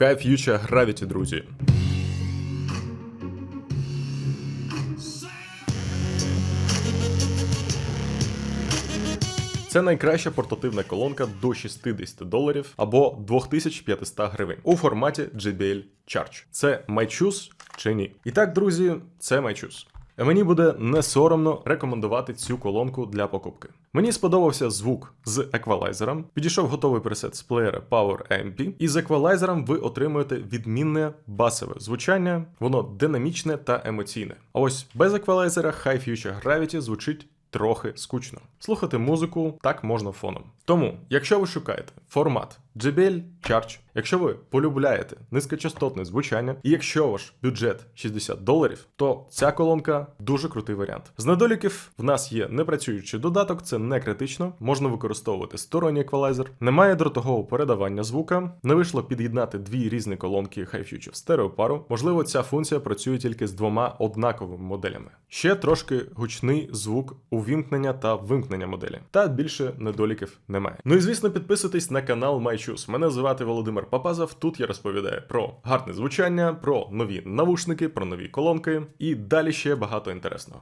High Future Gravity, друзі. Це найкраща портативна колонка до 60 доларів або 2500 гривень у форматі JBL Charge. Це MyChoose чи ні? І так, друзі, це MyChoose. Мені буде не соромно рекомендувати цю колонку для покупки. Мені сподобався звук з еквалайзером. Підійшов готовий пресет з плеєра Power AMP, і з еквалайзером ви отримуєте відмінне басове звучання, воно динамічне та емоційне. А ось без еквалайзера High Future Gravity звучить трохи скучно. Слухати музику так можна фоном. Тому, якщо ви шукаєте формат JBL Charge, якщо ви полюбляєте низькочастотне звучання, і якщо ваш бюджет 60 доларів, то ця колонка дуже крутий варіант. З недоліків в нас є непрацюючий додаток, це не критично, можна використовувати сторонній еквалайзер, немає дротового передавання звука, не вийшло під'єднати дві різні колонки High Future в стереопару. Можливо, ця функція працює тільки з двома однаковими моделями. Ще трошки гучний звук увімкнення та вимкнення моделі. Та більше недоліків немає. Ну і звісно, підписуйтесь на канал MyChoose. Мене звати Володимир Папазов. Тут я розповідаю про гарне звучання, про нові навушники, про нові колонки і далі ще багато інтересного.